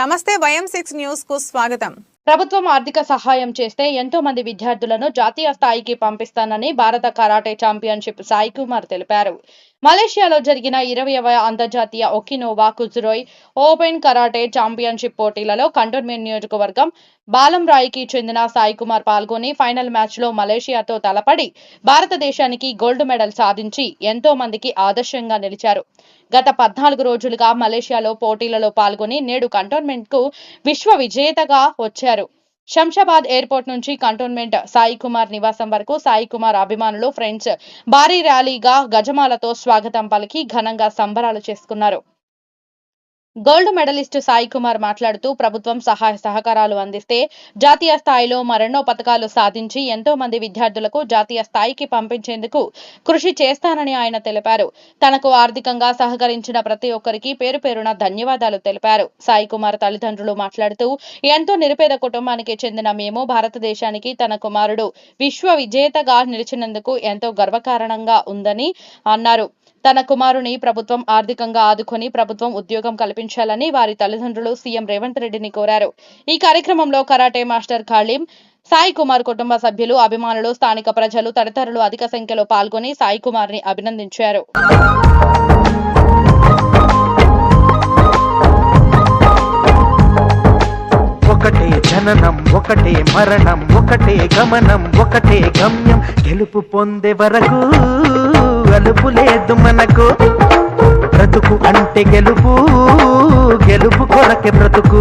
నమస్తే వయం సిక్స్ న్యూస్కు స్వాగతం. ప్రభుత్వం ఆర్థిక సహాయం చేస్తే ఎంతో మంది విద్యార్థులను జాతీయ స్థాయికి పంపిస్తానని భారత కరాటే ఛాంపియన్షిప్ సాయి కుమార్ తెలిపారు. మలేషియాలో జరిగిన ఇరవైవ అంతర్జాతీయ ఒకినోవా కుజురోయ్ ఓపెన్ కరాటే ఛాంపియన్షిప్ పోటీలలో కంటోన్మెంట్ నియోజకవర్గం బాలంరాయికి చెందిన సాయి కుమార్ పాల్గొని ఫైనల్ మ్యాచ్లో మలేషియాతో తలపడి భారతదేశానికి గోల్డ్ మెడల్ సాధించి ఎంతో మందికి ఆదర్శంగా నిలిచారు. గత పద్నాలుగు రోజులుగా మలేషియాలో పోటీలలో పాల్గొని నేడు కంటోన్మెంట్కు విశ్వ విజేతగా వచ్చారు. శంషాబాద్ ఎయిర్పోర్ట్ నుంచి కంటోన్మెంట్ సాయి కుమార్ నివాసం వరకు సాయి కుమార్ అభిమానులు ఫ్రెండ్స్ భారీ ర్యాలీగా గజమాలతో స్వాగతం పలికి ఘనంగా సంబరాలు చేసుకున్నారు. గోల్డ్ మెడలిస్ట్ సాయి కుమార్ మాట్లాడుతూ ప్రభుత్వం సహాయ సహకారాలు అందిస్తే జాతీయ స్థాయిలో మరెన్నో పథకాలు సాధించి ఎంతో మంది విద్యార్థులకు జాతీయ స్థాయికి పంపించేందుకు కృషి చేస్తానని ఆయన తెలిపారు. తనకు ఆర్థికంగా సహకరించిన ప్రతి ఒక్కరికి పేరు పేరున ధన్యవాదాలు తెలిపారు. సాయి కుమార్ తల్లిదండ్రులు మాట్లాడుతూ ఎంతో నిరుపేద కుటుంబానికి చెందిన మేము భారతదేశానికి తన కుమారుడు విశ్వ విజేతగా నిలిచినందుకు ఎంతో గర్వకారణంగా ఉందని అన్నారు. తన కుమారుని ప్రభుత్వం ఆర్థికంగా ఆదుకొని ప్రభుత్వం ఉద్యోగం కల్పించాలని వారి తల్లిదండ్రులు సీఎం రేవంత్ రెడ్డిని కోరారు. ఈ కార్యక్రమంలో కరాటే మాస్టర్ ఖాళీం సాయి కుమార్ కుటుంబ సభ్యులు అభిమానులు స్థానిక ప్రజలు తదితరులు అధిక సంఖ్యలో పాల్గొని సాయి కుమార్ని అభినందించారు. ఒకటే జననం ఒకటే మరణం ఒకటే గమనం ఒకటే గమ్యం గెలుపు పొందే వరకు అలుపు లేదు మనకు. బ్రతుకు అంటే గెలుపు గెలుపు కొరకే బ్రతుకు.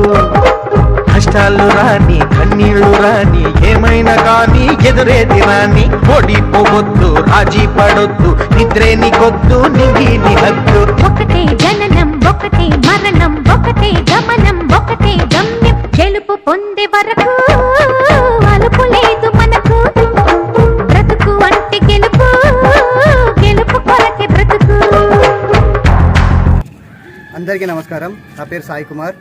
కష్టాలు రాని కన్నీళ్ళు రాని ఏమైనా కానీ ఎదురేది రాని. ఓడిపోవద్దు రాజీ పడొద్దు నిద్రే నీకొద్దు నింగి నిహద్దు ఒకటే జననం ఒకటే మరణం ఒకటే గమనం ఒకటే గమ్యం. గెలుపు పొందే వరకు నమస్కారం. నా పేరు సాయి కుమార్.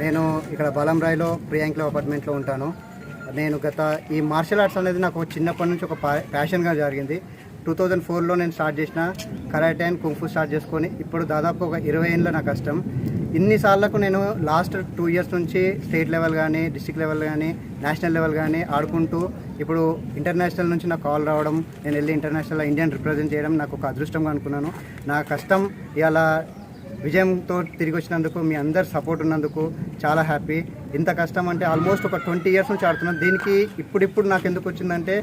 నేను ఇక్కడ బలంరాయ్లో ప్రియాంకలో అపార్ట్మెంట్లో ఉంటాను. నేను గత ఈ మార్షల్ ఆర్ట్స్ అనేది నాకు చిన్నప్పటి నుంచి ఒక ప్యాషన్గా జరిగింది. టూ థౌజండ్ ఫోర్లో నేను స్టార్ట్ చేసిన కరాటే అండ్ కుంఫు స్టార్ట్ చేసుకొని ఇప్పుడు దాదాపు ఒక ఇరవై ఏళ్ళ నా కష్టం. ఇన్నిసార్లకు నేను లాస్ట్ టూ ఇయర్స్ నుంచి స్టేట్ లెవెల్ కానీ డిస్టిక్ లెవెల్ కానీ నేషనల్ లెవెల్ కానీ ఆడుకుంటూ ఇప్పుడు ఇంటర్నేషనల్ నుంచి నాకు కాల్ రావడం నేను వెళ్ళి ఇంటర్నేషనల్ ఇండియన్ రిప్రజెంట్ చేయడం నాకు ఒక అదృష్టంగా అనుకున్నాను. నా కష్టం ఇలా విజయంతో తిరిగి వచ్చినందుకు మీ అందరు సపోర్ట్ ఉన్నందుకు చాలా హ్యాపీ ఇంత కష్టం అంటే ఆల్మోస్ట్ ఒక ట్వంటీ ఇయర్స్ నుంచి ఆడుతున్నాను. దీనికి ఇప్పుడిప్పుడు నాకు ఎందుకు వచ్చిందంటే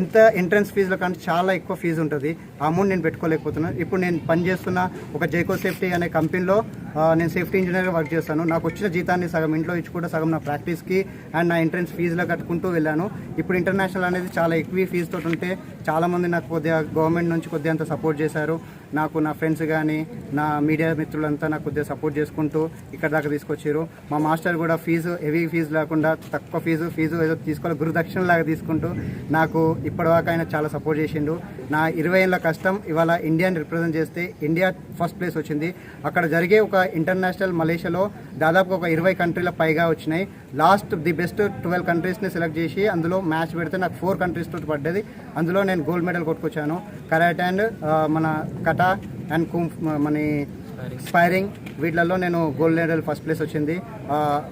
ఎంత ఎంట్రన్స్ ఫీజుల కంటే చాలా ఎక్కువ ఫీజు ఉంటుంది. ఆ అమౌంట్ నేను పెట్టుకోలేకపోతున్నాను. ఇప్పుడు నేను పనిచేస్తున్న ఒక జైకో సేఫ్టీ అనే కంపెనీలో నేను సేఫ్టీ ఇంజనీర్గా వర్క్ చేస్తాను. నాకు వచ్చిన జీతాన్ని సగం ఇంట్లో ఇచ్చి కూడా సగం నా ప్రాక్టీస్కి అండ్ నా ఎంట్రన్స్ ఫీజులో కట్టుకుంటూ వెళ్ళాను. ఇప్పుడు ఇంటర్నేషనల్ అనేది చాలా ఎక్కువ ఫీజుతో ఉంటే చాలామంది నాకు కొద్దిగా గవర్నమెంట్ నుంచి కొద్దిగా అంత సపోర్ట్ చేశారు. నాకు నా ఫ్రెండ్స్ కానీ నా మీడియా మిత్రులంతా నాకు కొద్దిగా సపోర్ట్ చేసుకుంటూ ఇక్కడ దాకా తీసుకొచ్చారు మా మాస్టర్ కూడా ఫీజు హెవీ ఫీజు లేకుండా తక్కువ ఫీజు ఫీజు ఏదో తీసుకోవాలి గురుదక్షిణ లాగా తీసుకుంటూ నాకు ఇప్పటిదాకా ఆయన చాలా సపోర్ట్ చేసిండు. నా ఇరవై ఏళ్ళ కష్టం ఇవాళ ఇండియాని రిప్రజెంట్ చేస్తే ఇండియా ఫస్ట్ ప్లేస్ వచ్చింది. అక్కడ జరిగే ఒక ఇంటర్నేషనల్ మలేషియాలో దాదాపు ఒక ఇరవై కంట్రీల పైగా వచ్చినాయి. లాస్ట్ ది బెస్ట్ ట్వెల్వ్ కంట్రీస్ని సెలెక్ట్ చేసి అందులో మ్యాచ్ పెడితే నాకు ఫోర్ కంట్రీస్ తోటి పడ్డది. అందులో నేను గోల్డ్ మెడల్ కొట్టుకొచ్చాను. కరాట్ అండ్ మన కటా అండ్ కుంఫ్ మన స్పైరింగ్ వీటిలలో నేను గోల్డ్ మెడల్ ఫస్ట్ ప్లేస్ వచ్చింది.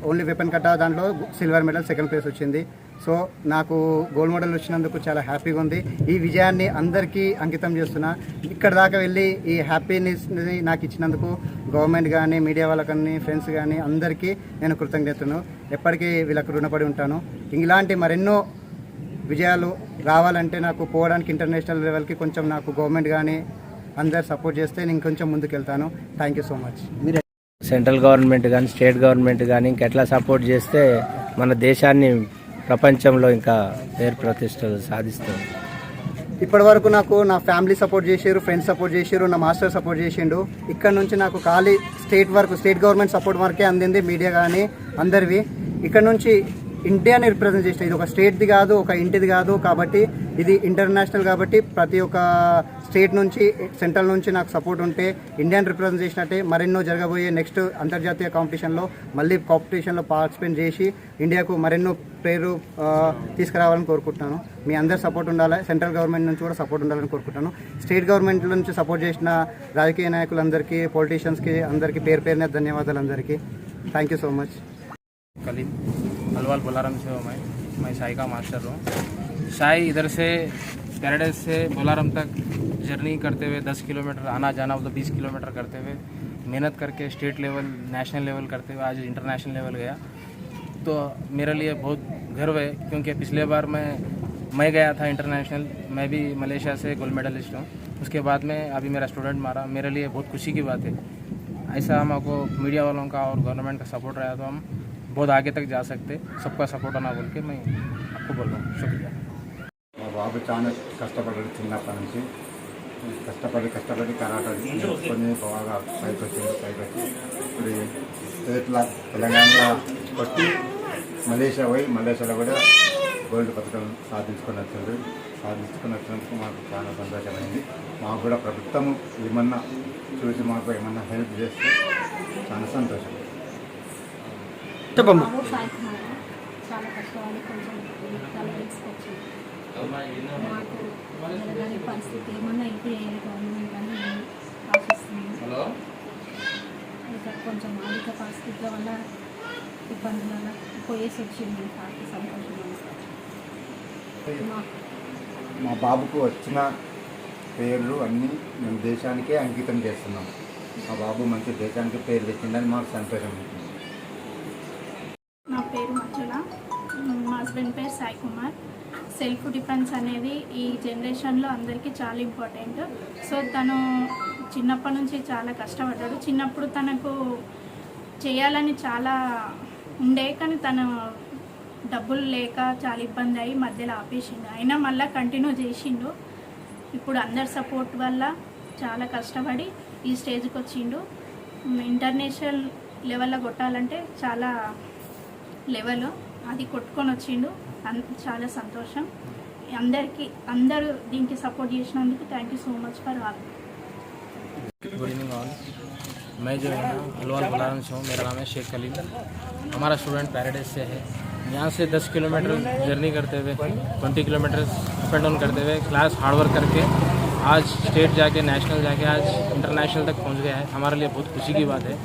ఓన్లీ వెపన్ కట్టా దాంట్లో సిల్వర్ మెడల్ సెకండ్ ప్లేస్ వచ్చింది. సో నాకు గోల్డ్ మెడల్ వచ్చినందుకు చాలా హ్యాపీగా ఉంది. ఈ విజయాన్ని అందరికీ అంకితం చేస్తున్నా. ఇక్కడ దాకా వెళ్ళి ఈ హ్యాపీనెస్ని నాకు ఇచ్చినందుకు గవర్నమెంట్ కానీ మీడియా వాళ్ళకని ఫ్రెండ్స్ కానీ అందరికీ నేను కృతజ్ఞతను. ఎప్పటికీ వీళ్ళకు రుణపడి ఉంటాను. ఇలాంటి మరెన్నో విజయాలు రావాలంటే నాకు పోవడానికి ఇంటర్నేషనల్ లెవెల్కి కొంచెం నాకు గవర్నమెంట్ కానీ అందరు సపోర్ట్ చేస్తే నేను ఇంకొంచెం ముందుకు వెళ్తాను థ్యాంక్ యూ సో మచ్ మీరు సెంట్రల్ గవర్నమెంట్ కానీ స్టేట్ గవర్నమెంట్ కానీ ఇంకెట్లా సపోర్ట్ చేస్తే మన దేశాన్ని ప్రపంచంలో ఇంకా పేరు ప్రతిష్టలు సాధిస్తుంది ఇప్పటి వరకు నాకు నా ఫ్యామిలీ సపోర్ట్ చేసారు ఫ్రెండ్స్ సపోర్ట్ చేసారు నా మాస్టర్ సపోర్ట్ చేసిండు. ఇక్కడ నుంచి నాకు ఖాళీ స్టేట్ వరకు స్టేట్ గవర్నమెంట్ సపోర్ట్ వరకే అందింది మీడియా కానీ అందరివి. ఇక్కడ నుంచి ఇండియాని రిప్రజెంట్ చేసిన ఇది ఒక స్టేట్ది కాదు ఒక ఇంటిది కాదు కాబట్టి ఇది ఇంటర్నేషనల్ కాబట్టి ప్రతి ఒక్క స్టేట్ నుంచి సెంట్రల్ నుంచి నాకు సపోర్ట్ ఉంటే ఇండియన్ రిప్రజెంటేషన్ చేసినట్టే మరెన్నో జరగబోయే నెక్స్ట్ అంతర్జాతీయ కాంపిటీషన్లో మళ్ళీ కాంపిటీషన్లో పార్టిసిపేట్ చేసి ఇండియాకు మరెన్నో పేరు తీసుకురావాలని కోరుకుంటున్నాను. మీ అందరు సపోర్ట్ ఉండాలి సెంట్రల్ గవర్నమెంట్ నుంచి కూడా సపోర్ట్ ఉండాలని కోరుకుంటాను స్టేట్ గవర్నమెంట్ నుంచి సపోర్ట్ చేసిన రాజకీయ నాయకులందరికీ పొలిటీషియన్స్కి అందరికీ పేరు పేరునే ధన్యవాదాలు అందరికీ thank you so much Kaleem Alwal Bolarum my మై సాయికా మాస్టర్ हूँ साई इधर से पैराडाइज से बोलारम तक जर्नी करते हुए 10 किलोमीटर आना जाना मतलब 20 किलोमीटर करते हुए मेहनत करके स्टेट लेवल, नेशनल लेवल करते हुए आज इंटरनेशनल लेवल गया। तो मेरे लिए बहुत गर्व है क्योंकि पिछले बार मैं मैं गया था इंटरनेशनल, मैं भी मलेशिया से गोल्ड मेडलिस्ट हूँ। उसके बाद में अभी मेरा स्टूडेंट मारा, मेरे लिए बहुत खुशी की बात है। ऐसा हमको मीडिया वालों का और गवर्नमेंट का सपोर्ट रहा तो हम बहुत आगे तक जा सकते। सबका सपोर्ट आना बोल के मैं आपको बोल रहा हूँ। शुक्रिया। బాబు చాలా కష్టపడ్డాడు చిన్నప్పటి నుంచి. కష్టపడి కష్టపడి కరాట నేర్చుకొని బాగా పైకి వచ్చింది పైకి వచ్చి ఇప్పుడు స్టేట్లో తెలంగాణలో కొట్టి మలేషియా పోయి మలేషియాలో కూడా గోల్డ్ పథకం సాధించుకొని వచ్చాడు. సాధించుకొని వచ్చినందుకు మాకు చాలా సంతోషమైంది. మాకు కూడా ప్రభుత్వం ఏమన్నా చూసి మాకు ఏమన్నా హెల్ప్ చేస్తే చాలా సంతోషం. చెప్పమ్మా. చాలా కష్టపడి కొంచెం పరిస్థితి ఏమన్నా గవర్నమెంట్ అని ఇక కొంచెం ఆర్థిక పరిస్థితుల వల్ల ఇబ్బందుల వల్ల పోయేసి వచ్చింది. సంతోషం మా బాబుకు వచ్చిన పేర్లు అన్నీ మేము దేశానికే అంకితం చేస్తున్నాం. మా బాబు మంచి దేశానికి పేరు తెచ్చిందని మాకు సంతోషం నా పేరు మంజుల మా హస్బెండ్ పేరు సాయి కుమార్. సెల్ఫ్ డిఫెన్స్ అనేది ఈ జనరేషన్లో అందరికీ చాలా ఇంపార్టెంట్. సో తను చిన్నప్పటి నుంచి చాలా కష్టపడ్డాడు. చిన్నప్పుడు తనకు చేయాలని చాలా ఉండే కానీ తను డబ్బులు లేక చాలా ఇబ్బంది అయ్యి మధ్యలో ఆపేసిండు. అయినా మళ్ళీ కంటిన్యూ చేసిండు. ఇప్పుడు అందరి సపోర్ట్ వల్ల చాలా కష్టపడి ఈ స్టేజ్కి వచ్చిండు. ఇంటర్నేషనల్ లెవెల్లో కొట్టాలంటే చాలా లెవెల్ అది కొట్టుకొని వచ్చిండు. చాలా సంతోషం అందరికీ అందరూ దీనికి సపోర్ట్ చేసినందుకు thank you so much for all good evening all मैं जो है ना अलवाल बोलारम से हूँ मेरा नाम है शेख कलीम हमारा स्टूडेंट पैराडाइज से है यहाँ से 10 किलोमीटर जर्नी करते हुए 20 किलोमीटर अप एंड डाउन करते हुए क्लास हार्ड वर्क करके आज स्टेट जाके नेशनल जाके आज इंटरनेशनल तक पहुँच गया है हमारे लिए बहुत खुशी की बात है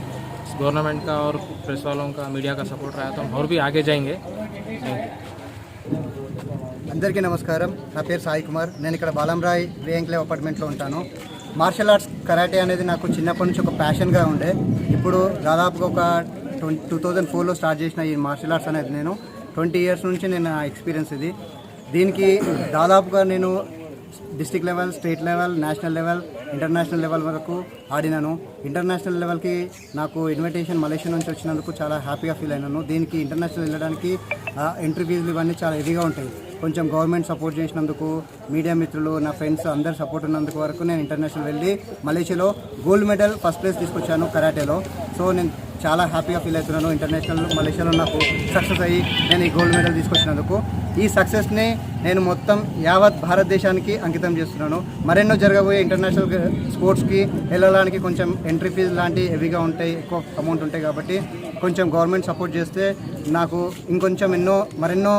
गवर्नमेंट का और प्रेस वालों का मीडिया का सपोर्ट रहा तो हम और भी आगे जाएंगे थैंक यू అందరికీ నమస్కారం. నా పేరు సాయి కుమార్. నేను ఇక్కడ బాలంరాయ్ రియాంక్లేవ్ అపార్ట్మెంట్లో ఉంటాను. మార్షల్ ఆర్ట్స్ కరాటే అనేది నాకు చిన్నప్పటి నుంచి ఒక ప్యాషన్గా ఉండే. ఇప్పుడు దాదాపుగా ఒక ట్వంటీ టూ థౌజండ్ ఫోర్లో స్టార్ట్ చేసిన ఈ మార్షల్ ఆర్ట్స్ అనేది నేను ట్వంటీ ఇయర్స్ నుంచి నేను నా ఎక్స్పీరియన్స్ ఇది. దీనికి దాదాపుగా నేను district level state level national level international level వరకు ఆడినాను. ఇంటర్నేషనల్ లెవెల్కి నాకు ఇన్విటేషన్ మలేషియా నుంచి వచ్చినందుకు చాలా హ్యాపీగా ఫీల్ అయినాను. దీనికి ఇంటర్నేషనల్ వెళ్ళడానికి ఎంట్రీ ఫీజులు ఇవన్నీ చాలా ఇదిగా ఉంటాయి. కొంచెం గవర్నమెంట్ సపోర్ట్ చేసినందుకు మీడియా మిత్రులు నా ఫ్రెండ్స్ అందరు సపోర్ట్ ఉన్నందుకు వరకు నేను ఇంటర్నేషనల్ వెళ్ళి మలేషియాలో గోల్డ్ మెడల్ ఫస్ట్ ప్లేస్ తీసుకొచ్చాను కరాటేలో. సో నేను చాలా హ్యాపీగా ఫీల్ అవుతున్నాను. ఇంటర్నేషనల్ మలేషియాలో నాకు సక్సెస్ అయ్యి నేను ఈ గోల్డ్ మెడల్ తీసుకొచ్చినందుకు. ఈ సక్సెస్ని నేను మొత్తం యావత్ భారతదేశానికి అంకితం చేస్తున్నాను. మరెన్నో జరగబోయే ఇంటర్నేషనల్ స్పోర్ట్స్కి వెళ్ళడానికి కొంచెం ఎంట్రీ ఫీజు లాంటి హెవీగా ఉంటాయి ఎక్కువ అమౌంట్ ఉంటాయి కాబట్టి కొంచెం గవర్నమెంట్ సపోర్ట్ చేస్తే నాకు ఇంకొంచెం ఎన్నో మరెన్నో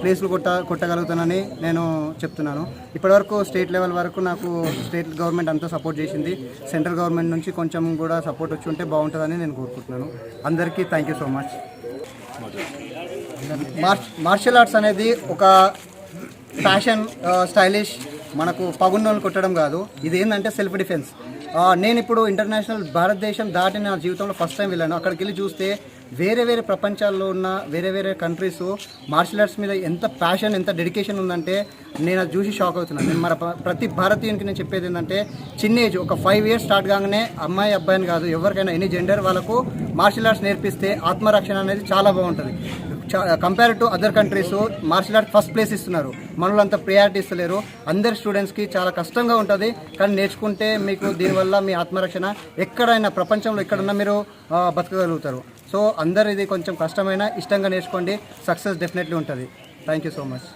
ప్లేస్లు కొట్ట కొట్టగలుగుతానని నేను చెప్తున్నాను. ఇప్పటివరకు స్టేట్ లెవెల్ వరకు నాకు స్టేట్ గవర్నమెంట్ అంతా సపోర్ట్ చేసింది. సెంట్రల్ గవర్నమెంట్ నుంచి కొంచెం కూడా సపోర్ట్ వచ్చి ఉంటే బాగుంటుందని నేను కోరుకుంటున్నాను. అందరికీ thank you so much martial arts అనేది ఒక ఫ్యాషన్ స్టైలిష్ మనకు పగున్నోళ్ళు కొట్టడం కాదు. ఇది ఏంటంటే సెల్ఫ్ డిఫెన్స్ నేను ఇప్పుడు ఇంటర్నేషనల్ భారతదేశం దాటి నా జీవితంలో ఫస్ట్ టైం వెళ్ళాను. అక్కడికి వెళ్ళి చూస్తే వేరే వేరే ప్రపంచాల్లో ఉన్న వేరే వేరే కంట్రీస్ మార్షల్ ఆర్ట్స్ మీద ఎంత ప్యాషన్ ఎంత డెడికేషన్ ఉందంటే నేను అది చూసి షాక్ అవుతున్నాను. నేను మన ప్రతి భారతీయునికి నేను చెప్పేది ఏంటంటే చిన్న ఏజ్ ఒక ఫైవ్ ఇయర్స్ స్టార్ట్ కాగానే అమ్మాయి అబ్బాయిని కాదు ఎవరికైనా ఎనీ జెండర్ వాళ్ళకు మార్షల్ ఆర్ట్స్ నేర్పిస్తే ఆత్మరక్షణ అనేది చాలా బాగుంటుంది. Compare to other countries martial art first place ఇస్తున్నారు. మనలో అంత ప్రియారిటీ ఇస్తలేరు. అందరి స్టూడెంట్స్కి చాలా కష్టంగా ఉంటుంది. కానీ నేర్చుకుంటే మీకు దీనివల్ల మీ ఆత్మరక్షణ ఎక్కడైనా ప్రపంచంలో ఎక్కడున్నా మీరు బతకగలుగుతారు. సో అందరు ఇది కొంచెం కష్టమైన ఇష్టంగా నేర్చుకోండి. సక్సెస్ డెఫినెట్లీ ఉంటుంది. Thank you so much